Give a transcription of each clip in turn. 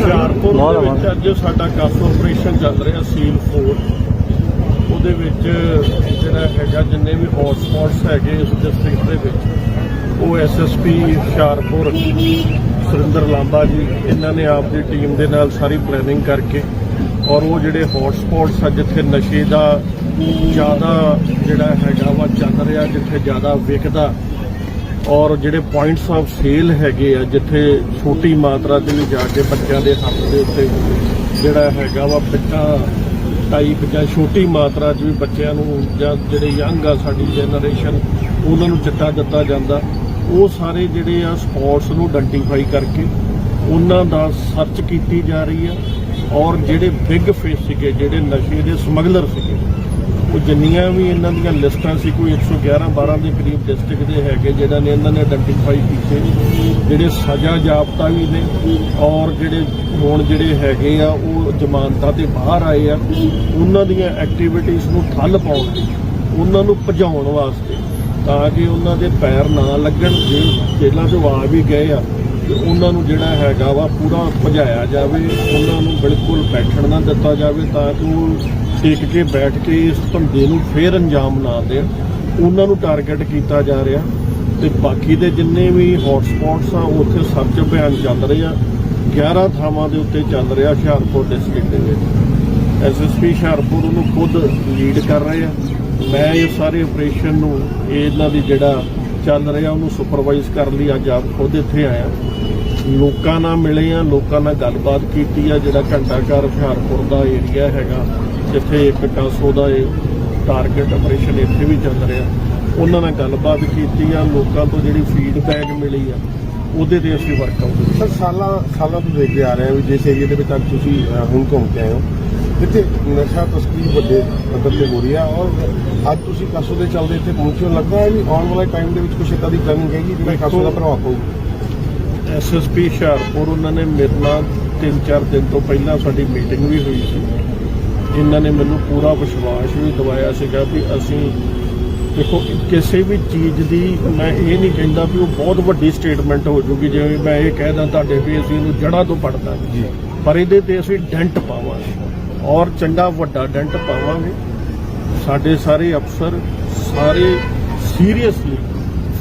ਹੁਸ਼ਿਆਰਪੁਰ ਦੇ ਵਿੱਚ ਅੱਜ ਸਾਡਾ ਕਾਫੀ ਆਪਰੇਸ਼ਨ ਚੱਲ ਰਿਹਾ ਸੀਲ 4 ਉਹਦੇ ਵਿੱਚ ਜਿਹੜਾ ਹੈਗਾ ਜਿੰਨੇ ਵੀ ਹੌਟ ਸਪੌਟਸ ਹੈਗੇ ਇਸ ਡਿਸਟ੍ਰਿਕਟ ਦੇ ਵਿੱਚ ਉਹ ਐਸਐਸਪੀ ਹੁਸ਼ਿਆਰਪੁਰ ਸੁਰਿੰਦਰ ਲਾਂਬਾ ਜੀ ਇਹਨਾਂ ਨੇ ਆਪ ਦੀ ਟੀਮ ਦੇ ਨਾਲ ਸਾਰੀ ਪਲੈਨਿੰਗ ਕਰਕੇ ਔਰ ਉਹ ਜਿਹੜੇ ਹੌਟ ਸਪੌਟਸ ਆ ਜਿੱਥੇ ਨਸ਼ੇ ਦਾ ਜ਼ਿਆਦਾ ਜਿਹੜਾ ਹੈਗਾ ਵਾ ਚੱਲ ਰਿਹਾ ਜਿੱਥੇ ਜ਼ਿਆਦਾ ਵਿਕਦਾ ਔਰ ਜਿਹੜੇ ਪੁਆਇੰਟਸ ਆਫ ਸੇਲ ਹੈਗੇ ਆ, ਜਿੱਥੇ ਛੋਟੀ ਮਾਤਰਾ ਦੇ ਵੀ ਜਾ ਕੇ ਬੱਚਿਆਂ ਦੇ ਹੱਥ ਦੇ ਉੱਤੇ ਜਿਹੜਾ ਹੈਗਾ ਵਾ ਬਿੱਟਾ ਟਾਈਪ ਜਾਂ ਛੋਟੀ ਮਾਤਰਾ 'ਚ ਵੀ ਬੱਚਿਆਂ ਨੂੰ ਜਾਂ ਜਿਹੜੇ ਯੰਗ ਆ ਸਾਡੀ ਜਨਰੇਸ਼ਨ ਉਹਨਾਂ ਨੂੰ ਚਿੱਟਾ ਦਿੱਤਾ ਜਾਂਦਾ। ਉਹ ਸਾਰੇ ਜਿਹੜੇ ਆ ਸਪੌਟਸ ਨੂੰ ਆਇਡੈਂਟੀਫਾਈ ਕਰਕੇ ਉਹਨਾਂ ਦਾ ਸਰਚ ਕੀਤੀ ਜਾ ਰਹੀ ਆ। ਔਰ ਜਿਹੜੇ ਬਿਗ ਫੇਸ ਸੀਗੇ, ਜਿਹੜੇ ਨਸ਼ੇ ਦੇ ਸਮਗਲਰ ਸੀਗੇ ਉਹ ਜਿੰਨੀਆਂ ਵੀ ਇਹਨਾਂ ਦੀਆਂ ਲਿਸਟਾਂ ਸੀ, ਕੋਈ 111 12 ਦੇ ਕਰੀਬ ਡਿਸਟ੍ਰਿਕਟ ਦੇ ਹੈਗੇ ਜਿਹੜਾ ਨੇ ਇਹਨਾਂ ਨੇ ਆਇਡੈਂਟੀਫਾਈ ਕੀਤੇ, ਜਿਹੜੇ ਸਜ਼ਾ ਜਾਪਤਾ ਵੀ ਨੇ ਔਰ ਜਿਹੜੇ ਹੁਣ ਜਿਹੜੇ ਹੈਗੇ ਆ, ਉਹ ਜ਼ਮਾਨਤਾਂ ਤੇ ਬਾਹਰ ਆਏ ਆ, ਉਹਨਾਂ ਦੀਆਂ ਐਕਟੀਵਿਟੀਜ਼ ਨੂੰ ਠੱਲ ਪਾਉਣ ਲਈ, ਉਹਨਾਂ ਨੂੰ ਭਜਾਉਣ ਵਾਸਤੇ, ਤਾਂ ਕਿ ਉਹਨਾਂ ਦੇ ਪੈਰ ਨਾ ਲੱਗਣ, ਜੇ ਜੇਲ੍ਹਾਂ ਤੋਂ ਆ ਵੀ ਗਏ ਆ, ਤੇ ਉਹਨਾਂ ਨੂੰ ਜਿਹੜਾ ਹੈਗਾ ਵਾ ਪੂਰਾ ਭਜਾਇਆ ਜਾਵੇ, ਉਹਨਾਂ ਨੂੰ ਬਿਲਕੁਲ ਬੈਠਣ ਨਾ ਦਿੱਤਾ ਜਾਵੇ, ਤਾਂ ਕਿ ਉਹ ਟੇਕ ਕੇ ਬੈਠ ਕੇ ਇਸ ਧੰਦੇ ਨੂੰ ਫੇਰ ਅੰਜਾਮ ਨਾ ਦੇਣ। ਉਹਨਾਂ ਨੂੰ ਟਾਰਗੇਟ ਕੀਤਾ ਜਾ ਰਿਹਾ। ਤੇ ਬਾਕੀ ਦੇ ਜਿੰਨੇ ਵੀ ਹੌਟ ਸਪੌਟਸ ਆ ਉੱਥੇ ਸਰਚ ਅਭਿਆਨ ਚੱਲ ਰਿਹਾ ਆ। 11 ਥਾਵਾਂ ਦੇ ਉੱਤੇ ਚੱਲ ਰਿਹਾ ਹੁਸ਼ਿਆਰਪੁਰ ਡਿਸਟ੍ਰਿਕਟ ਦੇ ਵਿੱਚ। ਐਸਐਸਪੀ ਹੁਸ਼ਿਆਰਪੁਰ ਉਹਨੂੰ ਖੁਦ ਲੀਡ ਕਰ ਰਹੇ ਆ। ਮੈਂ ਇਹ ਸਾਰੇ ਆਪਰੇਸ਼ਨ ਨੂੰ, ਇਹਨਾਂ ਦੀ ਜਿਹੜਾ ਚੱਲ ਰਿਹਾ, ਉਹਨੂੰ ਸੁਪਰਵਾਈਜ਼ ਕਰਨ ਲਈ ਅੱਜ ਆਪ ਖੁਦ ਇੱਥੇ ਆਇਆ। ਲੋਕਾਂ ਨਾਲ ਮਿਲੇ ਆ, ਲੋਕਾਂ ਨਾਲ ਗੱਲਬਾਤ ਕੀਤੀ ਆ। ਜਿਹੜਾ ਘੰਟਾ ਘਰ ਹੁਸ਼ਿਆਰਪੁਰ ਦਾ ਏਰੀਆ ਹੈਗਾ ਜਿੱਥੇ ਇੱਕ ਟਾਸੋ ਦਾ ਇਹ ਟਾਰਗੇਟ ਆਪਰੇਸ਼ਨ ਇੱਥੇ ਵੀ ਚੱਲ ਰਿਹਾ। ਉਹਨਾਂ ਨਾਲ ਗੱਲਬਾਤ ਕੀਤੀ ਆ ਲੋਕਾਂ ਤੋਂ ਜਿਹੜੀ ਫੀਡਬੈਕ ਮਿਲੀ ਆ ਉਹਦੇ ਤੇ ਅਸੀਂ ਵਰਕਆਊਟ ਸਰ ਸਾਲਾਂ ਸਾਲਾਂ ਤੋਂ ਦੇਖਦੇ ਆ ਰਹੇ ਹਾਂ ਵੀ ਜਿਸ ਏਰੀਆ ਦੇ ਵਿੱਚ ਅੱਜ ਤੁਸੀਂ ਹੁਣ ਘੁੰਮ ਕੇ ਆਏ ਹੋ। ਜਿੱਥੇ ਨਸ਼ਾ ਤਸਕਰੀ ਵੱਡੇ ਪੱਧਰ ਤੇ ਹੋ ਰਹੀ ਆ ਔਰ ਅੱਜ ਤੁਸੀਂ ਕਾਸੋ ਦੇ ਚੱਲਦੇ ਇੱਥੇ ਪਹੁੰਚੇ ਹੋ। ਲੱਗਦਾ ਹੈ ਵੀ ਆਉਣ ਵਾਲੇ ਟਾਈਮ ਦੇ ਵਿੱਚ ਕੁਛ ਏਦਾਂ ਦੀ ਪਲੈਨਿੰਗ ਹੈਗੀ ਜਿਹਦੇ ਕਾਸੋ ਦਾ ਪ੍ਰਭਾਵ ਪਊ? ਐਸਐਸਪੀ ਹੁਸ਼ਿਆਰਪੁਰ ਉਹਨਾਂ ਨੇ ਮੇਰੇ ਨਾਲ 3-4 ਦਿਨ ਤੋਂ ਪਹਿਲਾਂ ਸਾਡੀ ਮੀਟਿੰਗ ਵੀ ਹੋਈ ਸੀ। ਇਹਨਾਂ ਨੇ ਮੈਨੂੰ ਪੂਰਾ ਵਿਸ਼ਵਾਸ ਵੀ ਦਿਵਾਇਆ ਸੀਗਾ ਵੀ ਅਸੀਂ ਦੇਖੋ ਕਿਸੇ ਵੀ ਚੀਜ਼ ਦੀ ਮੈਂ ਇਹ ਨਹੀਂ ਕਹਿੰਦਾ ਵੀ ਉਹ ਬਹੁਤ ਵੱਡੀ ਸਟੇਟਮੈਂਟ ਹੋ ਜੂਗੀ। ਜਿਵੇਂ ਮੈਂ ਇਹ ਕਹਿਦਾ ਤੁਹਾਡੇ ਵੀ ਅਸੀਂ ਇਹਨੂੰ ਜੜ੍ਹਾਂ ਤੋਂ ਪੜਦਾ ਜੀ। ਪਰ ਇਹਦੇ ਤੇ ਅਸੀਂ ਡੈਂਟ ਪਾਵਾਂਗੇ। ਔਰ ਚੰਗਾ ਵੱਡਾ ਡੈਂਟ ਪਾਵਾਂਗੇ। ਸਾਡੇ ਸਾਰੇ ਅਫਸਰ ਸਾਰੇ ਸੀਰੀਅਸਲੀ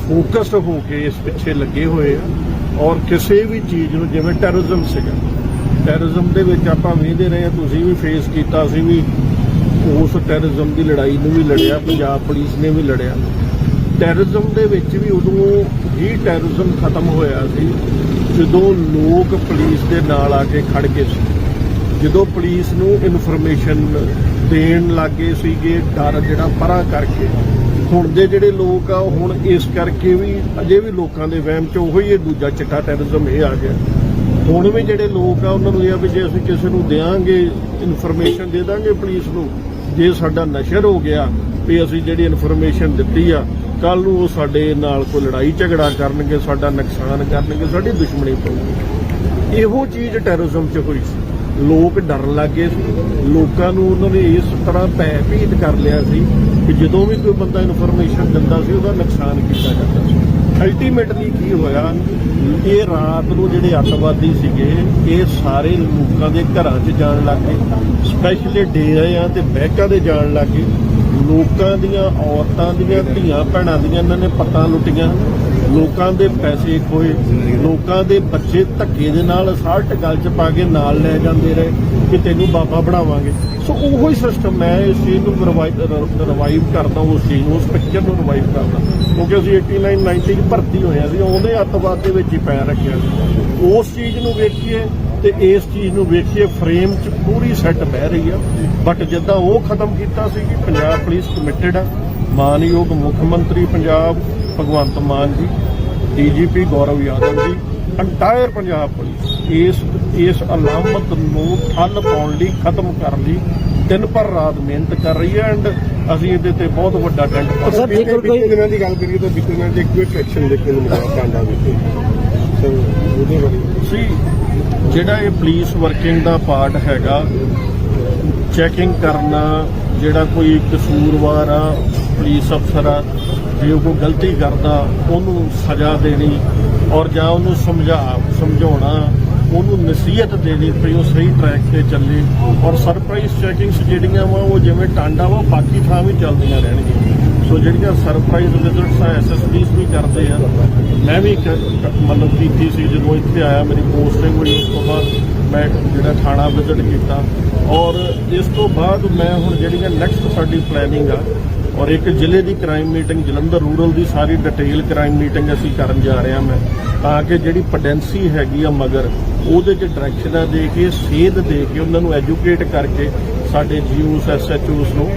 ਫੋਕਸਡ ਹੋ ਕੇ ਇਸ ਪਿੱਛੇ ਲੱਗੇ ਹੋਏ ਆ। ਔਰ ਕਿਸੇ ਵੀ ਚੀਜ਼ ਨੂੰ ਜਿਵੇਂ ਟੈਰਰਿਜ਼ਮ ਸੀਗਾ ਟੈਰਰਿਜ਼ਮ ਦੇ ਵਿੱਚ ਆਪਾਂ ਵੇਖਦੇ ਰਹੇ ਆ ਤੁਸੀਂ ਵੀ ਫੇਸ ਕੀਤਾ ਸੀ ਵੀ ਉਸ ਟੈਰਰਿਜ਼ਮ ਦੀ ਲੜਾਈ ਨੂੰ ਵੀ ਲੜਿਆ, ਪੰਜਾਬ ਪੁਲਿਸ ਨੇ ਵੀ ਲੜਿਆ। ਟੈਰਰਿਜ਼ਮ ਦੇ ਵਿੱਚ ਵੀ ਉਦੋਂ ਹੀ ਟੈਰਰਿਜ਼ਮ ਖਤਮ ਹੋਇਆ ਸੀ, ਜਦੋਂ ਲੋਕ ਪੁਲਿਸ ਦੇ ਨਾਲ ਆ ਕੇ ਖੜ ਗਏ ਸੀ। ਜਦੋਂ ਪੁਲਿਸ ਨੂੰ ਇਨਫੋਰਮੇਸ਼ਨ ਦੇਣ ਲੱਗੇ ਸੀਗੇ, ਡਰ ਜਿਹੜਾ ਪਰਾਂ ਕਰਕੇ। ਹੁਣ ਦੇ ਜਿਹੜੇ ਲੋਕ ਆ ਉਹ ਹੁਣ ਇਸ ਕਰਕੇ ਵੀ ਅਜੇ ਵੀ ਲੋਕਾਂ ਦੇ ਵਹਿਮ ਚ ਉਹੀ ਇਹ ਦੂਜਾ ਚਿੱਟਾ ਟੈਰਰਿਜ਼ਮ ਇਹ ਆ ਗਿਆ। ਹੁਣ ਵੀ ਜਿਹੜੇ ਲੋਕ ਆ, ਉਹਨਾਂ ਨੂੰ ਇਹ ਆ ਵੀ ਜੇ ਅਸੀਂ ਕਿਸੇ ਨੂੰ ਦੇਾਂਗੇ ਇਨਫੋਰਮੇਸ਼ਨ ਦੇ ਦਾਂਗੇ ਪੁਲਿਸ ਨੂੰ, ਜੇ ਸਾਡਾ ਨਸ਼ਰ ਹੋ ਗਿਆ, ਵੀ ਅਸੀਂ ਜਿਹੜੀ ਇਨਫੋਰਮੇਸ਼ਨ ਦਿੱਤੀ ਆ ਕੱਲ ਨੂੰ ਉਹ ਸਾਡੇ ਨਾਲ ਕੋਈ ਲੜਾਈ ਝਗੜਾ ਕਰਨਗੇ, ਸਾਡਾ ਨੁਕਸਾਨ ਕਰਨਗੇ, ਸਾਡੀ ਦੁਸ਼ਮਣੀ ਪਊਗੀ। ਇਹੋ ਚੀਜ਼ ਟੈਰਰਿਜ਼ਮ 'ਚ ਹੋਈ ਸੀ। ਲੋਕ ਡਰਨ ਲੱਗੇ ਸੀ। ਲੋਕਾਂ ਨੂੰ ਉਹਨਾਂ ਨੇ ਇਸ ਤਰ੍ਹਾਂ ਭੈਭੀਤ ਕਰ ਲਿਆ ਸੀ ਕਿ ਜਦੋਂ ਵੀ ਕੋਈ ਬੰਦਾ ਇਨਫੋਰਮੇਸ਼ਨ ਦਿੰਦਾ ਸੀ, ਉਹਦਾ ਨੁਕਸਾਨ ਕੀਤਾ ਜਾਂਦਾ ਸੀ। ਅਲਟੀਮੇਟਲੀ ਕੀ ਹੋਇਆ? ਇਹ ਰਾਤ ਨੂੰ ਜਿਹੜੇ ਅੱਤਵਾਦੀ ਸੀਗੇ, ਇਹ ਸਾਰੇ ਲੋਕਾਂ ਦੇ ਘਰਾਂ 'ਚ ਜਾਣ ਲੱਗ ਗਏ। ਸਪੈਸ਼ਲੀ ਡੇਰਿਆਂ ਤੇ ਬੈਂਕਾਂ ਦੇ ਜਾਣ ਲੱਗ ਗਏ। ਲੋਕਾਂ ਦੀਆਂ ਔਰਤਾਂ ਦੀਆਂ, ਧੀਆਂ ਭੈਣਾਂ ਦੀਆਂ ਇਹਨਾਂ ਨੇ ਪੱਤਾਂ ਲੁੱਟੀਆਂ। ਲੋਕਾਂ ਦੇ ਪੈਸੇ ਖੋਏ। ਲੋਕਾਂ ਦੇ ਬੱਚੇ ਧੱਕੇ ਦੇ ਨਾਲ ਸਾਲਟ ਗਲ 'ਚ ਪਾ ਕੇ ਨਾਲ ਲੈ ਜਾਂਦੇ ਰਹੇ। ਕਿ ਤੈਨੂੰ ਬਾਬਾ ਬਣਾਵਾਂਗੇ। ਸੋ ਉਹੋ ਹੀ ਸਿਸਟਮ ਮੈਂ ਇਸ ਚੀਜ਼ ਨੂੰ ਰਿਵਾਈਵ ਕਰਦਾ, ਉਸ ਚੀਜ਼ ਨੂੰ, ਉਸ ਪਿਕਚਰ ਨੂੰ ਰਿਵਾਈਵ ਕਰਦਾ। ਕਿਉਂਕਿ ਅਸੀਂ 89 90 ਚ ਭਰਤੀ ਹੋਇਆ ਸੀ, ਉਹਦੇ ਅੱਤਵਾਦ ਦੇ ਵਿੱਚ ਹੀ ਪੈ ਰੱਖਿਆ ਸੀ। ਉਸ ਚੀਜ਼ ਨੂੰ ਵੇਖੀਏ ਤੇ ਇਸ ਚੀਜ਼ ਨੂੰ ਵੇਖੀਏ ਫਰੇਮ 'ਚ ਪੂਰੀ ਸੈੱਟ ਬਹਿ ਰਹੀ ਆ। ਬਟ ਜਿੱਦਾਂ ਉਹ ਖਤਮ ਕੀਤਾ ਸੀ ਕਿ ਪੰਜਾਬ ਪੁਲਿਸ ਕਮਿਟਡ ਆ, ਮਾਨਯੋਗ ਮੁੱਖ ਮੰਤਰੀ ਪੰਜਾਬ ਭਗਵੰਤ ਮਾਨ ਜੀ ਡੀਜੀਪੀ ਗੌਰਵ ਯਾਦਵ ਜੀ ਅੰਟਾਇਰ ਪੰਜਾਬ ਪੁਲਿਸ ਇਸ ਇਸ ਅਲਾਮਤ ਨੂੰ ਠੱਲ ਪਾਉਣ ਲਈ ਖਤਮ ਕਰਨ ਲਈ ਦਿਨ ਪਰ ਰਾਤ ਮਿਹਨਤ ਕਰ ਰਹੀ ਹੈ ਐਂਡ ਅਸੀਂ ਇਹਦੇ ਤੇ ਬਹੁਤ ਵੱਡਾ ਟੈਂਟ ਪਾ ਸਰ, ਜੇਕਰ ਕੋਈ- ਦਿਨਾਂ ਦੀ ਗੱਲ ਕਰੀਏ ਤਾਂ ਬੀਤੇ ਦਿਨਾਂ ਇੱਕ ਕੁਇਕ ਐਕਸ਼ਨ ਦੇਖਣ ਨੂੰ ਮਿਲਿਆ ਕਾਂਡਾ ਵਿੱਚ। ਉਹਦੇ ਬਾਰੇ। ਸੀ ਜਿਹੜਾ ਇਹ ਪੁਲਿਸ ਵਰਕਿੰਗ ਦਾ ਪਾਰਟ ਹੈਗਾ ਚੈਕਿੰਗ ਕਰਨਾ ਜਿਹੜਾ ਕੋਈ ਕਸੂਰਵਾਰ ਆ ਪੁਲਿਸ ਅਫਸਰ ਆ ਜੇ ਉਹ ਕੋਈ ਗਲਤੀ ਕਰਦਾ ਉਹਨੂੰ ਸਜ਼ਾ ਦੇਣੀ ਔਰ ਜਾਂ ਉਹਨੂੰ ਸਮਝਾ, ਸਮਝਾਉਣਾ, ਉਹਨੂੰ ਨਸੀਹਤ ਦੇਣੀ ਪਈ ਉਹ ਸਹੀ ਟਰੈਕ ਤੇ ਚੱਲੇ। ਔਰ ਸਰਪ੍ਰਾਈਜ਼ ਚੈਕਿੰਗਸ ਜਿਹੜੀਆਂ ਵਾ, ਉਹ ਜਿਵੇਂ ਟਾਂਡਾ ਵਾ ਬਾਕੀ ਥਾਂ ਵੀ ਚੱਲਦੀਆਂ ਰਹਿਣਗੀਆਂ। ਸੋ ਜਿਹੜੀਆਂ ਸਰਪ੍ਰਾਈਜ਼ ਵਿਜ਼ਿਟਸ ਆ ਐਸਐਸਪੀਸ ਵੀ ਕਰਦੇ ਆ। ਮੈਂ ਵੀ ਕ- ਮਤਲਬ ਕੀਤੀ ਸੀ, ਜਦੋਂ ਇੱਥੇ ਆਇਆ, ਮੇਰੀ ਪੋਸਟਿੰਗ ਹੋਈ, ਉਸ ਤੋਂ ਬਾਅਦ ਮੈਂ ਜਿਹੜਾ ਥਾਣਾ ਵਿਜ਼ਿਟ ਕੀਤਾ। ਔਰ ਇਸ ਤੋਂ ਬਾਅਦ ਮੈਂ ਹੁਣ ਜਿਹੜੀਆਂ ਨੈਕਸਟ ਸਾਡੀ ਪਲੈਨਿੰਗ ਆ ਔਰ ਇੱਕ ਜ਼ਿਲ੍ਹੇ ਦੀ ਕ੍ਰਾਈਮ ਮੀਟਿੰਗ ਜਲੰਧਰ ਰੂਰਲ ਦੀ ਸਾਰੀ ਡਿਟੇਲ ਕ੍ਰਾਈਮ ਮੀਟਿੰਗ ਅਸੀਂ ਕਰਨ ਜਾ ਰਹੇ ਹਾਂ ਮੈਂ, ਤਾਂ ਕਿ ਜਿਹੜੀ ਪੋਟੈਂਸੀ ਹੈਗੀ ਆ ਮਗਰ, ਉਹਦੇ 'ਚ ਡਾਇਰੈਕਸ਼ਨਾਂ ਦੇ ਕੇ, ਸੇਧ ਦੇ ਕੇ ਉਹਨਾਂ ਨੂੰ ਐਜੂਕੇਟ ਕਰਕੇ ਸਾਡੇ ਜੀਓਸ ਐਸਐਚਓਸ ਨੂੰ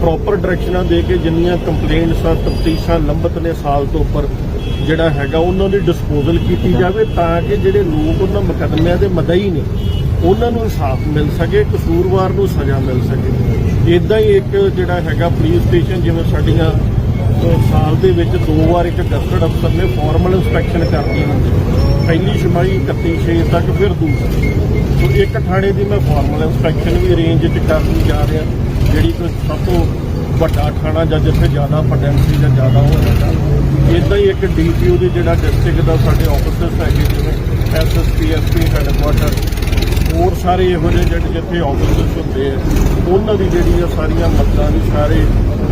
ਪ੍ਰੋਪਰ ਡਾਇਰੈਕਸ਼ਨਾਂ ਦੇ ਕੇ ਜਿੰਨੀਆਂ ਕੰਪਲੇਂਟਸ ਆ, ਤਫਤੀਸ਼ਾਂ ਲੰਬਤ ਨੇ ਸਾਲ ਤੋਂ ਉੱਪਰ ਜਿਹੜਾ ਹੈਗਾ, ਉਹਨਾਂ ਦੀ ਡਿਸਪੋਜ਼ਲ ਕੀਤੀ ਜਾਵੇ ਤਾਂ ਕਿ ਜਿਹੜੇ ਲੋਕ ਉਹਨਾਂ ਮੁਕੱਦਮਿਆਂ ਦੇ ਮਦਈ ਨੇ, ਉਹਨਾਂ ਨੂੰ ਇਨਸਾਫ ਮਿਲ ਸਕੇ, ਕਸੂਰਵਾਰ ਨੂੰ ਸਜ਼ਾ ਮਿਲ ਸਕੇ। ਇਦਾਂ ਹੀ ਇੱਕ ਜਿਹੜਾ ਹੈਗਾ ਪੁਲਿਸ ਸਟੇਸ਼ਨ ਜਿਵੇਂ ਸਾਡੀਆਂ ਸਾਲ ਦੇ ਵਿੱਚ ਦੋ ਵਾਰ ਇੱਕ ਗਸਟਡ ਅਫਸਰ ਨੇ ਫਾਰਮਲ ਇਨਸਪੈਕਸ਼ਨ ਕਰਨੀ ਹੁੰਦੀ ਪਹਿਲੀ ਸ਼ਮਾਈ 31 ਛੇ ਤੱਕ, ਫਿਰ ਦੂਸਰੀ ਸੋ ਇੱਕ ਥਾਣੇ ਦੀ ਮੈਂ ਫਾਰਮਲ ਇਨਸਪੈਕਸ਼ਨ ਵੀ ਰੇਂਜ 'ਚ ਕਰਨ ਜਾ ਰਿਹਾ, ਜਿਹੜੀ ਕਿ ਸਭ ਤੋਂ ਵੱਡਾ ਥਾਣਾ ਜਾਂ ਜਿੱਥੇ ਜ਼ਿਆਦਾ ਪੋਟੈਂਸ਼ੀਅਲ ਜਾਂ ਜ਼ਿਆਦਾ ਹੋ ਜਾਂਦਾ। ਇਦਾਂ ਹੀ ਇੱਕ ਡੀਪੀਓ ਦੀ ਜਿਹੜਾ ਡਿਸਟ੍ਰਿਕਟ ਦਾ ਸਾਡੇ ਆਫਿਸਰਸ ਹੈਗੇ, ਜਿਵੇਂ ਐਸਐਸਪੀ ਐਸਪੀ ਹੈਡਕੁਆਟਰ ਹੋਰ ਸਾਰੇ ਇਹੋ ਜਿਹੇ ਜਿਹੜੇ ਜਿੱਥੇ ਆਫਿਸਰਸ ਹੁੰਦੇ ਆ, ਉਹਨਾਂ ਦੀ ਜਿਹੜੀ ਆ ਸਾਰੀਆਂ ਮੱਦਾਂ ਦੀ ਸਾਰੇ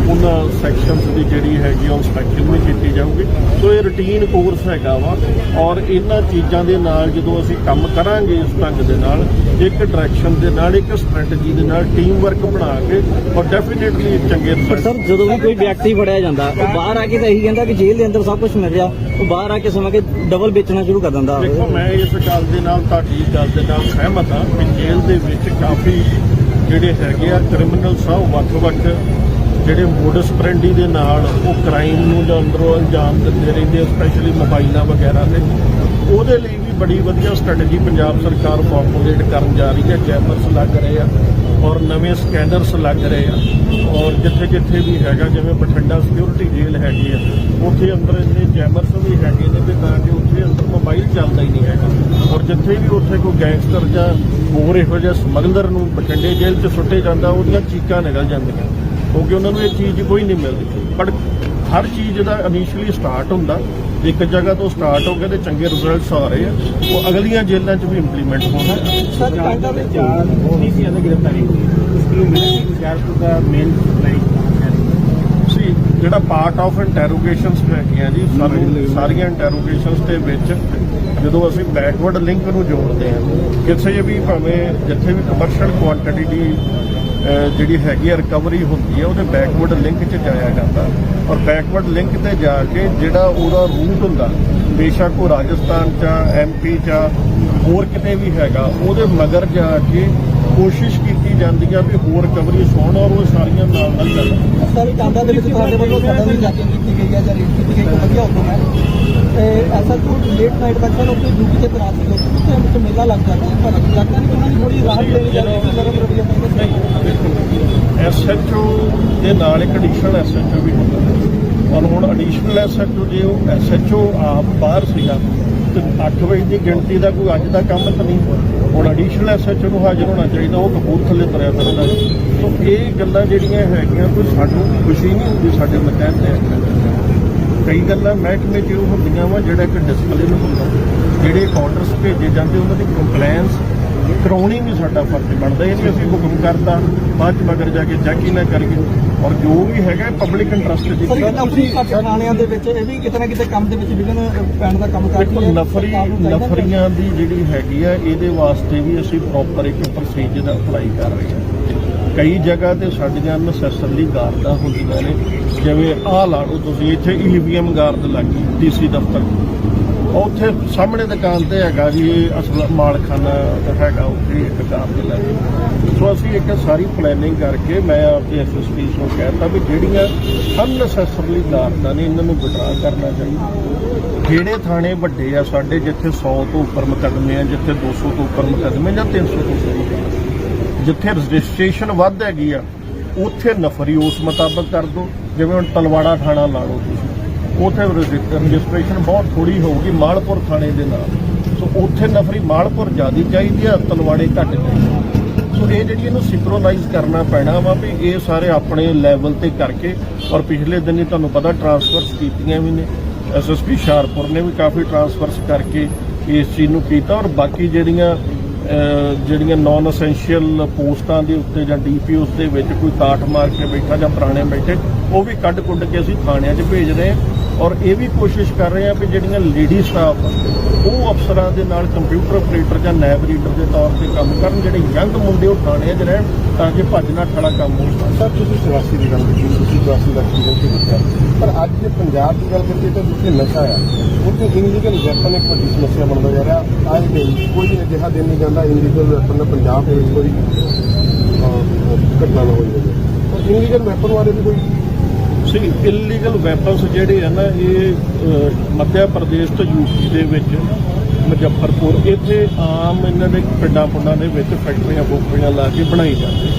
ਉਹਨਾਂ ਸੈਕਸ਼ਨਸ ਦੀ ਜਿਹੜੀ ਹੈਗੀ ਆ ਇਨਸਪੈਕਸ਼ਨ ਵੀ ਕੀਤੀ ਜਾਊਗੀ। ਸੋ ਇਹ ਰੁਟੀਨ ਕੋਰਸ ਹੈਗਾ ਵਾ ਔਰ ਇਹਨਾਂ ਚੀਜ਼ਾਂ ਦੇ ਨਾਲ ਜਦੋਂ ਅਸੀਂ ਕੰਮ ਕਰਾਂਗੇ ਇਸ ਢੰਗ ਦੇ ਨਾਲ ਇੱਕ ਡਾਇਰੈਕਸ਼ਨ ਦੇ ਨਾਲ ਇੱਕ ਸਟ੍ਰੈਟਜੀ ਦੇ ਨਾਲ ਟੀਮ ਵਰਕ ਬਣਾ ਕੇ ਔਰ ਡੈਫੀਨਿਟਲੀ ਚੰਗੇ ਪਰ ਸਰ ਜਦੋਂ ਵੀ ਕੋਈ ਵਿਅਕਤੀ ਫੜਿਆ ਜਾਂਦਾ ਉਹ ਬਾਹਰ ਆ ਕੇ ਤਾਂ ਇਹੀ ਕਹਿੰਦਾ ਕਿ ਜੇਲ੍ਹ ਦੇ ਅੰਦਰ ਸਭ ਕੁਝ ਮਿਲ ਰਿਹਾ ਉਹ ਬਾਹਰ ਆ ਕੇ ਸਮਝ ਕੇ ਡਬਲ ਵੇਚਣਾ ਸ਼ੁਰੂ ਕਰ ਦਿੰਦਾ। ਦੇਖੋ ਮੈਂ ਇਸ ਗੱਲ ਦੇ ਨਾਲ ਤੁਹਾਡੀ ਗੱਲ ਦੇ ਨਾਲ ਸਹਿਮਤ ਹਾਂ ਕਿ ਜੇਲ੍ਹ ਦੇ ਵਿੱਚ ਕਾਫੀ ਜਿਹੜੇ ਹੈਗੇ ਆ ਕ੍ਰਿਮੀਨਲ ਸਭ ਵੱਖ-ਵੱਖ ਜਿਹੜੇ ਮੋਡਸ ਪ੍ਰੈਂਡੀ ਦੇ ਨਾਲ ਉਹ ਕ੍ਰਾਈਮ ਨੂੰ ਜਾਂ ਅੰਦਰੋਂ ਅੰਜਾਮ ਦਿੰਦੇ ਰਹਿੰਦੇ ਸਪੈਸ਼ਲੀ ਮੋਬਾਈਲਾਂ ਵਗੈਰਾ ਤੇ। ਉਹਦੇ ਲਈ ਬੜੀ ਵਧੀਆ ਸਟ੍ਰੈਟਜੀ ਪੰਜਾਬ ਸਰਕਾਰ ਫਾਰਮੂਲੇਟ ਕਰਨ ਜਾ ਰਹੀ ਹੈ। ਜੈਮਰਸ ਲੱਗ ਰਹੇ ਆ ਔਰ ਨਵੇਂ ਸਕੈਨਰਸ ਲੱਗ ਰਹੇ ਆ। ਔਰ ਜਿੱਥੇ ਜਿੱਥੇ ਵੀ ਹੈਗਾ, ਜਿਵੇਂ ਬਠਿੰਡਾ ਸਿਕਿਉਰਿਟੀ ਜੇਲ੍ਹ ਹੈਗੀ ਆ, ਉੱਥੇ ਅੰਦਰ ਇੰਨੇ ਜੈਮਰਸ ਵੀ ਹੈਗੇ ਨੇ ਤੇ ਤਾਂ ਕਿ ਉੱਥੇ ਅੰਦਰ ਮੋਬਾਈਲ ਚੱਲਦਾ ਹੀ ਨਹੀਂ ਹੈਗਾ। ਔਰ ਜਿੱਥੇ ਵੀ ਉੱਥੇ ਕੋਈ ਗੈਂਗਸਟਰ ਜਾਂ ਹੋਰ ਇਹੋ ਜਿਹਾ ਸਮਗਲਰ ਨੂੰ ਬਠਿੰਡੇ ਜੇਲ੍ਹ 'ਚ ਸੁੱਟੇ ਜਾਂਦਾ, ਉਹਦੀਆਂ ਚੀਕਾਂ ਨਿਕਲ ਜਾਂਦੀਆਂ। ਕਿਉਂਕਿ ਉਹਨਾਂ ਨੂੰ ਇਹ ਚੀਜ਼ ਕੋਈ ਨਹੀਂ ਮਿਲਦੀ। ਬਟ ਹਰ ਚੀਜ਼ ਦਾ ਇਨੀਸ਼ੀਅਲੀ ਸਟਾਰਟ ਹੁੰਦਾ ਇੱਕ ਜਗ੍ਹਾ ਤੋਂ ਸਟਾਰਟ ਹੋ ਕੇ ਤੇ ਚੰਗੇ ਰਿਜ਼ਲਟਸ ਆ ਰਹੇ ਆ ਉਹ ਅਗਲੀਆਂ ਜੇਲ੍ਹਾਂ 'ਚ ਵੀ ਇੰਪਲੀਮੈਂਟ ਹੋਣਗੇ ਸਰ ਟਾਂਡਾ ਵਿੱਚ ਡੀਸੀਆਂ ਦੀ ਗ੍ਰਿਫਤਾਰੀ ਹੋਈ ਇਸ ਨੂੰ ਮਿਲਿਆ ਕਿ ਗੁਜਰਾਤ ਦਾ ਮੇਨ ਸੀ ਜਿਹੜਾ ਪਾਰਟ ਆਫ ਇੰਟਰੋਗੇਸ਼ਨਸ ਹੈਗੀਆਂ ਜੀ ਸਾਰੀ ਸਾਰੀਆਂ ਇੰਟਰੋਗੇਸ਼ਨਸ ਦੇ ਵਿੱਚ ਜਦੋਂ ਅਸੀਂ ਬੈਕਵਰਡ ਲਿੰਕ ਨੂੰ ਜੋੜਦੇ ਹਾਂ ਕਿਸੇ ਵੀ ਭਾਵੇਂ ਜਿੱਥੇ ਵੀ ਕਮਰਸ਼ੀਅਲ ਕੁਆਂਟੀਟੀ ਦੀ ਜਿਹੜੀ ਹੈਗੀ ਆ ਰਿਕਵਰੀ ਹੁੰਦੀ ਹੈ ਉਹਦੇ ਬੈਕਵਰਡ ਲਿੰਕ 'ਚ ਜਾਇਆ ਜਾਂਦਾ। ਔਰ ਬੈਕਵਰਡ ਲਿੰਕ ਤੇ ਜਾ ਕੇ ਜਿਹੜਾ ਉਹਦਾ ਰੂਟ ਹੁੰਦਾ, ਬੇਸ਼ੱਕ ਉਹ ਰਾਜਸਥਾਨ 'ਚ ਐਮਪੀ 'ਚ ਹੋਰ ਕਿਤੇ ਵੀ ਹੈਗਾ, ਉਹਦੇ ਮਗਰ ਜਾ ਕੇ ਕੋਸ਼ਿਸ਼ ਕੀਤੀ ਜਾਂਦੀ ਆ ਵੀ ਹੋਰ ਰਿਕਵਰੀ ਹੋਣ ਔਰ ਉਹ ਸਾਰੀਆਂ ਨਾਲ ਨਾਲ ਚੱਲਣ ਸਰ ਟਾਂਡਾ ਦੇ ਵਿੱਚ ਤੁਹਾਡੇ ਵੱਲੋਂ ਸਾਡਾ ਵੀ ਚੈਕਿੰਗ ਕੀਤੀ ਗਈ ਹੈ ਜਾਂ ਰੇਡ ਕੀਤੀ ਗਈ ਹੈ ਵਧੀਆ ਹੁਕਮ ਹੈ। ਤੇ ਐਸਾ ਤੋਂ ਲੇਟ ਨਾਈਟ ਤੱਕ ਸਾਨੂੰ ਆਪਣੀ ਡਿਊਟੀ ਤੇ ਤਨਾਤ ਸੀ ਲੋਕ ਤੇ ਵਿੱਚ ਮੇਲਾ ਲੱਗ ਜਾਂਦਾ ਹੈ ਪਰ ਲੱਗਦਾ ਨਹੀਂ ਕਿ ਉਹਨਾਂ ਦੀ ਥੋੜੀ ਰਾਹਤ ਦੇਣੀ ਚਾਹੀਦੀ ਹੈ ਨਰਮ ਰਵਈਆ ਨਹੀਂ ਐਸਐਚਓ ਦੇ ਨਾਲ ਇੱਕ ਐਡੀਸ਼ਨਲ ਐਸਐਚਓ ਵੀ ਹੁੰਦਾ ਔਰ ਹੁਣ ਐਡੀਸ਼ਨਲ ਐਸਐਚਓ ਜੇ ਉਹ ਐਸਐਚਓ ਆਪ ਬਾਹਰ ਸੀਗਾ 8 ਵਜੇ ਦੀ ਗਿਣਤੀ ਦਾ ਕੋਈ ਅੱਜ ਦਾ ਕੰਮ ਤਾਂ ਨਹੀਂ ਹੁਣ ਐਡੀਸ਼ਨਲ ਐਸਐਚਓ ਨੂੰ ਹਾਜ਼ਰ ਹੋਣਾ ਚਾਹੀਦਾ, ਉਹ ਕਪੂਰਥਲੇ ਤੁਰਿਆ ਫਿਰਦਾ ਸੋ ਇਹ ਗੱਲਾਂ ਜਿਹੜੀਆਂ ਹੈਗੀਆਂ, ਕੋਈ ਸਾਨੂੰ ਖੁਸ਼ੀ ਨਹੀਂ ਹੁੰਦੀ ਸਾਡੇ ਮਤਹਿਤ ਤੇ ਕਈ ਗੱਲਾਂ ਮਹਿਕਮੇ 'ਚ ਉਹ ਹੁੰਦੀਆਂ ਵਾ, ਜਿਹੜਾ ਇੱਕ ਡਿਸਪਲਿਨ ਹੁੰਦਾ, ਜਿਹੜੇ ਆਰਡਰਸ ਭੇਜੇ ਜਾਂਦੇ, ਉਹਨਾਂ ਦੀ ਕੰਪਲਾਈਂਸ ਕਰਾਉਣੀ ਵੀ ਸਾਡਾ ਫਰਜ਼ ਬਣਦਾ ਇਹ ਨਹੀਂ ਅਸੀਂ ਹੁਕਮ ਕਰਤਾ ਬਾਅਦ ਚ ਮਗਰ ਜਾ ਕੇ ਚੈੱਕ ਹੀ ਨਾ ਕਰੀਏ। ਔਰ ਜੋ ਵੀ ਹੈਗਾ ਪਬਲਿਕ ਇੰਟਰਸਟ ਨਫਰੀ ਘੱਟ ਥਾਣਿਆਂ ਦੇ ਵਿੱਚ ਇਹ ਵੀ ਕਿਤੇ ਨਾ ਕਿਤੇ ਕੰਮ ਦੇ ਵਿੱਚ ਵਿਘਨ ਪੈਣ ਦਾ ਕੰਮ ਕਰਦੀ ਦੇਖੋ ਹੈ। ਨਫਰੀ ਨਫਰੀਆਂ ਦੀ ਜਿਹੜੀ ਹੈਗੀ ਆ ਇਹਦੇ ਵਾਸਤੇ ਵੀ ਅਸੀਂ ਪ੍ਰੋਪਰ ਇੱਕ ਪ੍ਰੋਸੀਜਰ ਅਪਲਾਈ ਕਰ ਰਹੇ ਹਾਂ। ਕਈ ਜਗ੍ਹਾ ਤੇ ਸਾਡੀਆਂ ਨਸੈਸਰਲੀ ਗਾਰਦਾਂ ਹੁੰਦੀਆਂ ਨੇ ਜਿਵੇਂ ਆਹ ਲਾ ਲਓ ਤੁਸੀਂ ਇੱਥੇ ਈਵੀਐਮ ਗਾਰਡ ਲੱਗੀ ਡੀਸੀ ਦਫ਼ਤਰ। ਉੱਥੇ ਸਾਹਮਣੇ ਦੁਕਾਨ ਤੇ ਹੈਗਾ ਜੀ ਇਹ ਅਸਲ ਮਾਲਖਾਨਾ ਹੈਗਾ, ਉੱਥੇ ਇੱਕ ਗਾਰਡ ਲੱਗੀ ਸੋ ਅਸੀਂ ਇੱਕ ਸਾਰੀ ਪਲੈਨਿੰਗ ਕਰਕੇ ਮੈਂ ਆਪਦੇ ਐਸਐਸਪੀ ਨੂੰ ਕਹਿਤਾ ਵੀ ਜਿਹੜੀਆਂ ਅਨਨੈਸੈਸਰਲੀ ਗਾਰਦਾਂ ਨੇ, ਇਹਨਾਂ ਨੂੰ ਵਿਡਰਾ ਕਰਨਾ ਚਾਹੀਦਾ। ਜਿਹੜੇ ਥਾਣੇ ਵੱਡੇ ਆ ਸਾਡੇ, ਜਿੱਥੇ 100 ਤੋਂ ਉੱਪਰ ਮੁਕੱਦਮੇ ਆ, ਜਿੱਥੇ 200 ਤੋਂ ਉੱਪਰ ਮੁਕੱਦਮੇ ਜਾਂ 300 ਤੋਂ ਉੱਪਰ ਮੁਕੱਦਮੇ, ਜਿੱਥੇ ਰਜਿਸਟ੍ਰੇਸ਼ਨ ਵੱਧ ਹੈਗੀ ਆ, ਉੱਥੇ ਨਫਰੀ ਉਸ ਮੁਤਾਬਕ ਕਰ ਦੋ। ਜਿਵੇਂ ਹੁਣ ਤਲਵਾੜਾ ਥਾਣਾ ਲਾ ਲਓ ਤੁਸੀਂ ਉੱਥੇ ਰਜਿ- ਰਜਿਸਟ੍ਰੇਸ਼ਨ ਬਹੁਤ ਥੋੜੀ ਹੋਊਗੀ ਮਾਲਪੁਰ ਥਾਣੇ ਦੇ ਨਾਲ। ਸੋ ਉੱਥੇ ਨਫਰੀ ਮਾਲਪੁਰ ਜ਼ਿਆਦੀ ਚਾਹੀਦੀ ਆ, ਤਲਵਾੜੇ ਘੱਟ ਚਾਹੀਦੀ ਸੋ ਇਹ ਜਿਹੜੀ ਇਹਨੂੰ ਸਿੰਕਰੋਨਾਈਜ਼ ਕਰਨਾ ਪੈਣਾ ਵਾ ਵੀ ਇਹ ਸਾਰੇ ਆਪਣੇ ਲੈਵਲ ਤੇ ਕਰਕੇ, ਔਰ ਪਿਛਲੇ ਦਿਨ ਹੀ ਤੁਹਾਨੂੰ ਪਤਾ ਟਰਾਂਸਫਰਸ ਕੀਤੀਆਂ ਵੀ ਨੇ। ਐਸਐਸਪੀ ਹੁਸ਼ਿਆਰਪੁਰ ਨੇ ਵੀ ਕਾਫੀ ਟਰਾਂਸਫਰਸ ਕਰਕੇ ਇਸ ਚੀਜ਼ ਨੂੰ ਕੀਤਾ, ਔਰ ਬਾਕੀ ਜਿਹੜੀਆਂ ਜਿਹੜੀਆਂ ਨਾਨ ਅਸੈਂਸ਼ੀਅਲ ਪੋਸਟਾਂ ਦੇ ਉੱਤੇ ਜਾਂ ਡੀਪੀਓਸ ਦੇ ਵਿੱਚ ਕੋਈ ਕਾਟ ਮਾਰ ਕੇ ਬੈਠਾ ਜਾਂ ਪੁਰਾਣੇ ਬੈਠੇ, ਉਹ ਵੀ ਕੱਢ ਕੁੱਢ ਕੇ ਅਸੀਂ ਥਾਣਿਆਂ 'ਚ ਭੇਜ ਰਹੇ ਹਾਂ। ਔਰ ਇਹ ਵੀ ਕੋਸ਼ਿਸ਼ ਕਰ ਰਹੇ ਹਾਂ ਕਿ ਜਿਹੜੀਆਂ ਲੇਡੀ ਸਟਾਫ ਉਹ ਅਫਸਰਾਂ ਦੇ ਨਾਲ ਕੰਪਿਊਟਰ ਆਪਰੇਟਰ ਜਾਂ ਨੈਬ ਰੀਡਰ ਦੇ ਤੌਰ ਤੇ ਕੰਮ ਕਰਨ, ਜਿਹੜੇ ਯੰਗ ਮੁੰਡੇ ਉਹ ਥਾਣਿਆਂ 'ਚ ਰਹਿਣ ਤਾਂ ਕਿ ਭੱਜ ਨਾ ਖੜਾ ਕੰਮ ਹੋ ਸਕੇ। ਸਰ, ਤੁਸੀਂ ਚੁਰਾਸੀ ਦੀ ਗੱਲ ਕੀਤੀ, ਤੁਸੀਂ ਚੁਰਾਸੀ ਦਾ ਐਕਸਪੀਰੀਅੰਸ ਵੀ ਦਿੱਤਾ ਪਰ ਅੱਜ ਜੇ ਪੰਜਾਬ ਦੀ ਗੱਲ ਕਰੀਏ ਤਾਂ ਜਿੱਥੇ ਨਸ਼ਾ ਆ, ਉੱਥੇ ਇਨਲੀਗਲ ਵੈਪਨ ਇੱਕ ਵੱਡੀ ਸਮੱਸਿਆ ਬਣਦਾ ਜਾ ਰਿਹਾ। ਅੱਜ ਦਿਨ ਕੋਈ ਅਜਿਹਾ ਦਿਨ ਨਹੀਂ ਜਾਂਦਾ ਇਨਲੀਗਲ ਵੈਪਨ ਦਾ ਪੰਜਾਬ ਦੇ ਵਿੱਚ ਕੋਈ ਘਟਨਾ ਨਾ ਹੋਈ ਹੋਵੇ। ਇਨਲੀਗਲ ਵੈਪਨ ਬਾਰੇ ਵੀ ਕੋਈ ਸੀ ਇਲੀਗਲ ਵੈਪਨਸ ਜਿਹੜੇ ਆ ਨਾ ਇਹ ਅਹ, ਮੱਧ ਪ੍ਰਦੇਸ਼ ਤੋਂ ਯੂਪੀ ਦੇ ਵਿੱਚ ਮੁਜ਼ੱਫਰਪੁਰ ਇੱਥੇ ਆਮ ਇਹਨਾਂ ਦੇ ਪਿੰਡਾਂ ਪੁੰਡਾਂ ਦੇ ਵਿੱਚ ਫੈਕਟਰੀਆਂ ਫੋਕਟਰੀਆਂ ਲਾ ਕੇ ਬਣਾਈ ਜਾਂਦੀ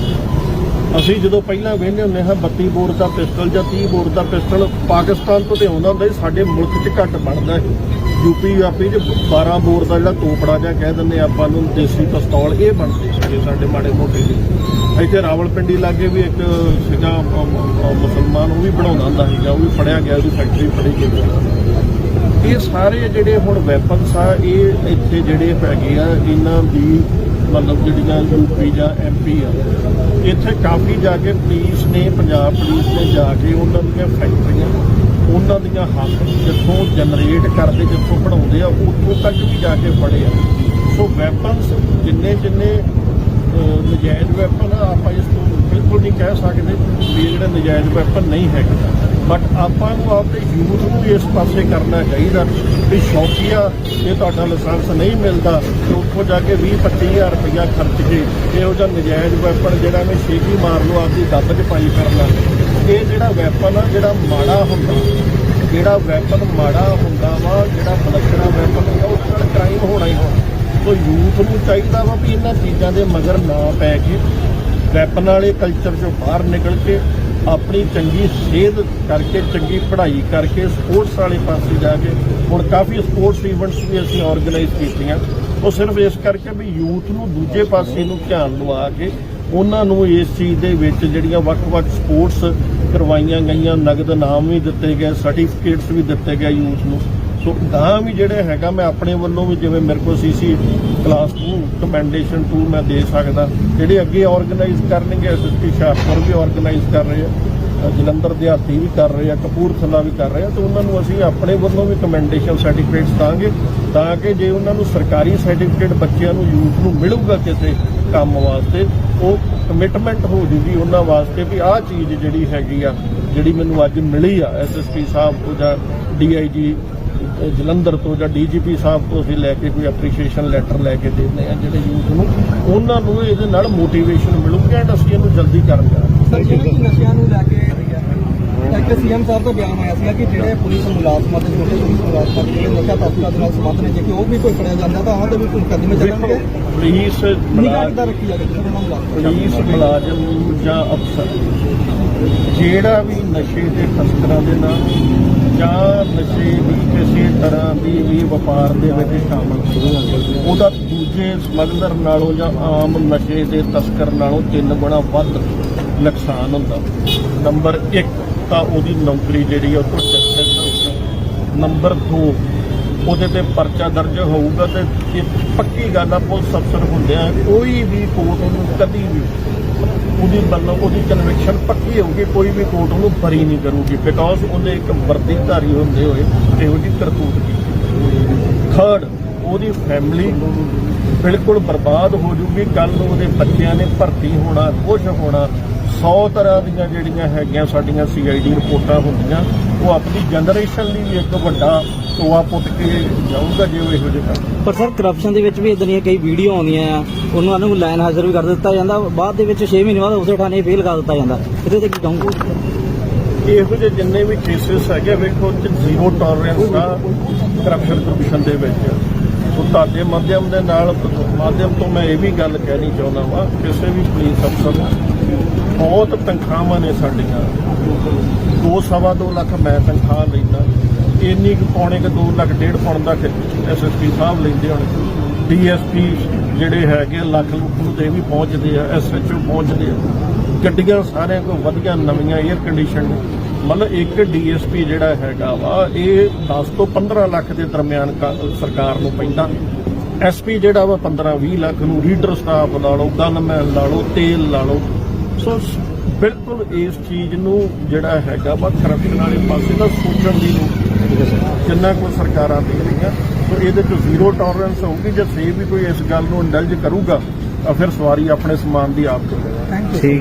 ਅਸੀਂ ਜਦੋਂ ਪਹਿਲਾਂ ਵੇਖਦੇ ਹੁੰਦੇ ਹਾਂ 32 ਬੋਰ ਦਾ ਪਿਸਟਲ ਜਾਂ 30 ਬੋਰ ਦਾ ਪਿਸਟਲ ਪਾਕਿਸਤਾਨ ਤੋਂ ਤੇ ਆਉਂਦਾ ਹੁੰਦਾ ਸੀ ਸਾਡੇ ਮੁਲਕ 'ਚ ਘੱਟ ਬਣਦਾ ਸੀ। ਯੂਪੀ ਯਾਪੀ 'ਚ 12 ਬੋਰ ਦਾ ਜਿਹੜਾ ਤੋਪੜਾ ਜਾਂ ਕਹਿ ਦਿੰਦੇ ਆਪਾਂ ਨੂੰ, ਦੇਸੀ ਪਿਸਤੌਲ, ਇਹ ਬਣਦੇ ਸੀਗੇ ਸਾਡੇ ਮਾੜੇ ਮੋਟੇ ਦੇ ਇੱਥੇ ਰਾਵਲਪਿੰਡੀ ਲਾਗੇ ਵੀ ਇੱਕ ਸੀਗਾ ਮੁਸਲਮਾਨ ਉਹ ਵੀ ਬਣਾਉਂਦਾ ਹੁੰਦਾ ਸੀਗਾ, ਉਹ ਵੀ ਫੜਿਆ ਗਿਆ, ਉਹਦੀ ਫੈਕਟਰੀ ਫੜੀ ਗਈ। ਇਹ ਸਾਰੇ ਜਿਹੜੇ ਹੁਣ ਵੈਪਨਸ ਆ, ਇਹ ਇੱਥੇ ਜਿਹੜੇ ਹੈਗੇ ਆ, ਇਹਨਾਂ ਦੀ ਮਤਲਬ ਜਿਹੜੀਆਂ ਯੂਪੀ ਜਾਂ ਐਮਪੀ ਆ, ਇੱਥੇ ਕਾਫੀ ਜਾ ਕੇ ਪੁਲਿਸ ਨੇ, ਪੰਜਾਬ ਪੁਲਿਸ ਨੇ ਜਾ ਕੇ ਉਹਨਾਂ ਦੀਆਂ ਫੈਕਟਰੀਆਂ ਉਹਨਾਂ ਦੀਆਂ ਹੱਕ ਜਿੱਥੋਂ ਜਨਰੇਟ ਕਰਦੇ ਜਿੱਥੋਂ ਬਣਾਉਂਦੇ ਆ ਉੱਥੋਂ ਤੱਕ ਵੀ ਜਾ ਕੇ ਫੜੇ ਆ। ਸੋ ਵੈਪਨਸ ਜਿੰਨੇ ਜਿੰਨੇ ਅਹ, ਨਜਾਇਜ਼ ਵੈਪਨ ਆ ਆਪਾਂ ਇਸ ਤੋਂ ਬਿਲਕੁਲ ਨਹੀਂ ਕਹਿ ਸਕਦੇ ਵੀ ਜਿਹੜੇ ਨਜਾਇਜ਼ ਵੈਪਨ ਨਹੀਂ ਹੈਗੇ। ਬਟ ਆਪਾਂ ਨੂੰ ਆਪਦੇ ਯੂਥ ਨੂੰ ਇਸ ਪਾਸੇ ਕਰਨਾ ਚਾਹੀਦਾ ਵੀ ਸ਼ੌਕੀਆ ਜੇ ਤੁਹਾਡਾ ਲਾਇਸੈਂਸ ਨਹੀਂ ਮਿਲਦਾ ਤੇ ਉੱਥੋਂ ਜਾ ਕੇ 20 25000 ਰੁਪਇਆ ਖਰਚ ਕੇ ਇਹੋ ਜਿਹਾ ਨਜਾਇਜ਼ ਵੈਪਨ ਜਿਹੜਾ ਮੈਂ ਛੇਤੀ ਮਾਰ ਲਓ ਆਪਦੀ ਦੱਬ 'ਚ ਪਾਈ ਕਰਨਾ ਇਹ ਜਿਹੜਾ ਵੈਪਨ ਆ, ਜਿਹੜਾ ਮਾੜਾ ਹੁੰਦਾ, ਜਿਹੜਾ ਵੈਪਨ ਮਾੜਾ ਹੁੰਦਾ ਵਾ, ਜਿਹੜਾ ਬਲਕੜਾ ਵੈਪਨ ਹੁੰਦਾ ਉਸ ਨਾਲ ਕ੍ਰਾਈਮ ਹੋਣਾ ਹੀ ਹੋਣਾ। ਸੋ ਯੂਥ ਨੂੰ ਚਾਹੀਦਾ ਵਾ ਵੀ ਇਹਨਾਂ ਚੀਜ਼ਾਂ ਦੇ ਮਗਰ ਨਾ ਪੈ ਕੇ ਵੈਪਨ ਵਾਲੇ ਕਲਚਰ ਚੋਂ ਬਾਹਰ ਨਿਕਲ ਕੇ ਆਪਣੀ ਚੰਗੀ ਸਿਹਤ ਕਰਕੇ, ਚੰਗੀ ਪੜ੍ਹਾਈ ਕਰਕੇ ਸਪੋਰਟਸ ਵਾਲੇ ਪਾਸੇ ਜਾ ਕੇ, ਹੁਣ ਕਾਫੀ ਸਪੋਰਟਸ ਇਵੈਂਟਸ ਵੀ ਅਸੀਂ ਆਰਗੇਨਾਈਜ਼ ਕੀਤੀਆਂ। ਉਹ ਸਿਰਫ ਇਸ ਕਰਕੇ ਵੀ ਯੂਥ ਨੂੰ ਦੂਜੇ ਪਾਸੇ ਨੂੰ ਧਿਆਨ ਲਵਾ ਕੇ ਉਹਨਾਂ ਨੂੰ ਇਸ ਚੀਜ਼ ਦੇ ਵਿੱਚ ਜਿਹੜੀਆਂ ਵੱਖ-ਵੱਖ ਸਪੋਰਟਸ ਕਰਵਾਈਆਂ ਗਈਆਂ ਨਗਦ ਇਨਾਮ ਵੀ ਦਿੱਤੇ ਗਏ ਸਰਟੀਫਿਕੇਟਸ ਵੀ ਦਿੱਤੇ ਗਏ ਯੂਥ ਨੂੰ। ਸੋ ਗਾਂ ਵੀ ਜਿਹੜੇ ਹੈਗਾ ਮੈਂ ਆਪਣੇ ਵੱਲੋਂ ਵੀ ਜਿਵੇਂ ਮੇਰੇ ਕੋਲ ਸੀਸੀ ਕਲਾਸ 2 ਕਮੈਂਡੇਸ਼ਨ 2 ਮੈਂ ਦੇ ਸਕਦਾ। ਜਿਹੜੇ ਅੱਗੇ ਆਰਗੇਨਾਈਜ਼ ਕਰਨਗੇ ਐਸਐਸਪੀ ਸ਼ਾਹਪੁਰ ਵੀ ਆਰਗੇਨਾਈਜ਼ ਕਰ ਰਹੇ ਆ ਅ, ਜਲੰਧਰ ਦਿਹਾਤੀ ਵੀ ਕਰ ਰਹੇ ਆ ਕਪੂਰਥਲਾ ਵੀ ਕਰ ਰਹੇ ਆ ਤੇ ਉਹਨਾਂ ਨੂੰ ਅਸੀਂ ਆਪਣੇ ਵੱਲੋਂ ਵੀ ਕਮੈਂਡੇਸ਼ਨ ਸਰਟੀਫਿਕੇਟਸ ਦਾਂਗੇ ਤਾਂ ਕਿ ਜੇ ਉਹਨਾਂ ਨੂੰ ਸਰਕਾਰੀ ਸਰਟੀਫਿਕੇਟ ਬੱਚਿਆਂ ਨੂੰ ਯੂਥ ਨੂੰ ਮਿਲੂਗਾ ਕਿਸੇ ਕੰਮ ਵਾਸਤੇ ਉਹ ਕਮਿਟਮੈਂਟ ਹੋ ਜੂਗੀ ਉਹਨਾਂ ਵਾਸਤੇ ਵੀ ਆਹ ਚੀਜ਼ ਜਿਹੜੀ ਹੈਗੀ ਆ, ਜਿਹੜੀ ਮੈਨੂੰ ਅੱਜ ਮਿਲੀ ਆ ਐਸਐਸਪੀ ਸਾਹਿਬ ਤੋਂ ਜਾਂ ਡੀਆਈਜੀ ਜਲੰਧਰ ਤੋਂ ਜਾਂ ਡੀਜੀਪੀ ਸਾਹਿਬ ਤੋਂ ਅਸੀਂ ਲੈ ਕੇ ਕੋਈ ਐਪਰੀਸ਼ੀਏਸ਼ਨ ਲੈਟਰ ਲੈ ਕੇ ਦਿੰਦੇ ਆ ਜਿਹੜੇ ਯੂਥ ਨੂੰ। ਉਹਨਾਂ ਨੂੰ ਇਹਦੇ ਨਾਲ ਮੋਟੀਵੇਸ਼ਨ ਮਿਲੂਗੀ ਐਂਡ ਅਸੀਂ ਇਹਨੂੰ ਜਲਦੀ ਕਰਾਂਗੇ ਸਰ, ਜਿਵੇਂ ਨਸ਼ਿਆਂ ਨੂੰ ਲੈ ਕੇ ਇੱਕ ਸੀਐਮ ਸਾਹਿਬ ਤੋਂ ਬਿਆਨ ਆਇਆ ਸੀਗਾ ਕਿ ਜਿਹੜੇ ਪੁਲਿਸ ਮੁਲਾਜ਼ਮਾਂ ਤੇ ਛੋਟੇ ਪੁਲਿਸ ਮੁਲਾਜ਼ਮਾਂ ਦੇ ਜਿਹੜੇ ਨਸ਼ਾ ਤਸਕਰਾਂ ਦੇ ਨਾਲ ਸੰਬੰਧ ਨੇ ਜੇ ਕਿ ਉਹ ਵੀ ਕੋਈ ਫੜਿਆ ਜਾਂਦਾ ਤਾਂ ਉਹਨਾਂ ਦੇ ਵੀ ਕੋਈ ਮੁਕੱਦਮੇ ਦੇਖੋ ਚੱਲਣਗੇ। ਪੁਲਿਸ ਨਿਗਾਹ ਕਿੱਦਾਂ ਰੱਖੀ ਜਾਵੇ ਪੁਲਿਸ ਮੁਲਾਜ਼ਮ ਜਾਂ ਅਫਸਰ ਜਿਹੜਾ ਵੀ ਨਸ਼ੇ ਦੇ ਤਸਕਰਾਂ ਦੇ ਨਾਲ ਜਾਂ ਨਸ਼ੇ ਦੀ ਕਿਸੇ ਤਰ੍ਹਾਂ ਦੀ ਵੀ ਵਪਾਰ ਦੇ ਵਿੱਚ ਸ਼ਾਮਲ ਉਹਦਾ ਦੂਜੇ ਸਮਗਲਰ ਨਾਲੋਂ ਜਾਂ ਆਮ ਨਸ਼ੇ ਦੇ ਤਸਕਰ ਨਾਲੋਂ ਤਿੰਨ ਗੁਣਾ ਵੱਧ ਨੁਕਸਾਨ ਹੁੰਦਾ। ਨੰਬਰ 1 ਤਾਂ ਉਹਦੀ ਨੌਕਰੀ ਜਿਹੜੀ ਆ ਉਹ ਤੋਂ ਡਿਸਮਿਸ ਨੰਬਰ 2 ਉਹਦੇ ਤੇ ਪਰਚਾ ਦਰਜ ਹੋਊਗਾ ਤੇ ਇਹ ਪੱਕੀ ਗੱਲ ਆ, ਪੁਲਿਸ ਅਫਸਰ ਹੁੰਦੇ ਆ, ਕੋਈ ਵੀ ਕੋਰਟ ਉਹਨੂੰ ਕਦੀ ਵੀ ਉਹਦੀ ਮਤਲਬ ਉਹਦੀ ਕਨਵਿਕਸ਼ਨ ਪੱਕੀ ਹੋਊਗੀ, ਕੋਈ ਵੀ ਕੋਰਟ ਉਹਨੂੰ ਫਰੀ ਨਹੀਂ ਕਰੂਗੀ ਬਿਕਾਜ਼ ਉਹਦੇ ਇੱਕ ਵਰਦੀਧਾਰੀ ਹੁੰਦੇ ਹੋਏ ਇਹੋ ਜਿਹੀ ਕਰਤੂਤ ਕੀਤੀ। ਥਰਡ ਉਹਦੀ ਫੈਮਿਲੀ ਬਿਲਕੁਲ ਬਰਬਾਦ ਹੋ ਜੂਗੀ ਕੱਲ ਉਹਦੇ ਬੱਚਿਆਂ ਨੇ ਭਰਤੀ ਹੋਣਾ ਕੁਝ ਹੋਣਾ 100 ਤਰ੍ਹਾਂ ਦੀਆਂ ਜਿਹੜੀਆਂ ਹੈਗੀਆਂ ਸਾਡੀਆਂ ਸੀਆਈਡੀ ਰਿਪੋਰਟਾਂ ਹੁੰਦੀਆਂ ਉਹ ਆਪਣੀ ਜਨਰੇਸ਼ਨ ਲਈ ਵੀ ਇੱਕ ਵੱਡਾ ਟੋਆ ਪੁੱਟ ਕੇ ਜਾਊਗਾ ਜੇ ਉਹ ਇਹੋ ਜਿਹੇ ਪਰ ਸਰ ਕਰਪਸ਼ਨ ਦੇ ਵਿੱਚ ਵੀ ਇਦਾਂ ਦੀਆਂ ਕਈ ਵੀਡੀਓ ਆਉਂਦੀਆਂ ਆ ਉਹਨਾਂ ਨੂੰ ਲਾਈਨ ਹਾਜ਼ਰ ਵੀ ਕਰ ਦਿੱਤਾ ਜਾਂਦਾ ਬਾਅਦ ਦੇ ਵਿੱਚ 6 ਮਹੀਨੇ ਬਾਅਦ ਉਸੇ ਥਾਣੇ ਫੇਲ ਕਰ ਦਿੱਤਾ ਜਾਂਦਾ। ਇਹਦੇ ਤੇ ਕੀ ਕਹੋਗੇ? ਇਹੋ ਜਿਹੇ ਜਿੰਨੇ ਵੀ ਕੇਸਿਸ ਹੈਗੇ ਵੇਖੋ ਚ ਜ਼ੀਰੋ ਟੋਲਰੈਂਸ ਆ ਕਰਪਸ਼ਨ ਕਰਪਸ਼ਨ ਦੇ ਵਿੱਚ। ਸੋ ਤੁਹਾਡੇ ਮਾਧਿਅਮ ਦੇ ਨਾਲ ਮਾਧਿਅਮ ਤੋਂ ਮੈਂ ਇਹ ਵੀ ਗੱਲ ਕਹਿਣੀ ਚਾਹੁੰਦਾ ਵਾਂ ਕਿਸੇ ਵੀ ਪੁਲਿਸ ਅਫਸਰ ਨੂੰ ਬਹੁਤ ਤਨਖਾਹਾਂ ਨੇ ਸਾਡੀਆਂ। ਦੋ ਸਵਾ ਦੋ ਲੱਖ ਮੈਂ ਤਨਖਾਹ ਲੈਂਦਾ। ਇੰਨੀ ਕੁ ਪੌਣੇ ਕੁ 2 ਲੱਖ ਡੇਢ ਪੌਣ ਦਾ ਐਸਐਸਪੀ ਸਾਹਿਬ ਲੈਂਦੇ ਹੁਣ। ਡੀਐਸਪੀ ਜਿਹੜੇ ਹੈਗੇ ਆ, ਲੱਖ ਲੁੱਖ ਨੂੰ ਤੇ ਵੀ ਪਹੁੰਚਦੇ ਆ ਐਸਐਚਓ ਪਹੁੰਚਦੇ ਆ। ਗੱਡੀਆਂ ਸਾਰਿਆਂ ਕੋਲ ਵਧੀਆ ਨਵੀਆਂ 에ਅਰ ਕੰਡੀਸ਼ਨ ਮਤਲਬ ਇੱਕ ਡੀਐਸਪੀ ਜਿਹੜਾ ਹੈਗਾ ਵਾ ਇਹ 10 ਤੋਂ 15 ਲੱਖ ਦੇ ਦਰਮਿਆਨ ਕ- ਸਰਕਾਰ ਨੂੰ ਪੈਂਦਾ। ਐਸਪੀ ਜਿਹੜਾ ਵਾ 15 20 ਲੱਖ ਨੂੰ ਰੀਡਰ ਸਟਾਫ ਲਾ ਲਓ ਗਨਮੈਨ ਲਾ ਲਓ ਤੇਲ ਲਾ ਲਓ ਸੋ ਬਿਲਕੁਲ ਇਸ ਚੀਜ਼ ਨੂੰ ਜਿਹੜਾ ਹੈਗਾ ਵਾ ਕਰਪਸ਼ਨ ਵਾਲੇ ਪਾਸੇ ਦਾ ਸੋਚਣ ਦੀ ਲੋੜ ਜਿੰਨਾ ਕੋ ਸਰਕਾਰਾਂ ਦੇ ਰਹੀਆਂ ਸੋ ਇਹਦੇ ਚ ਜ਼ੀਰੋ ਟੋਲਰੈਂਸ ਹੋਊਗੀ ਜੇ ਸੇ ਵੀ ਕੋਈ ਇਸ ਗੱਲ ਨੂੰ ਇੰਡਲਜ ਕਰੂਗਾ ਤਾਂ ਫਿਰ ਸਵਾਰੀ ਆਪਣੇ ਸਮਾਨ ਦੀ ਆਪ ਚੁੱਕੇਗਾ ਥੈਂਕ ਯੂ ਠੀਕ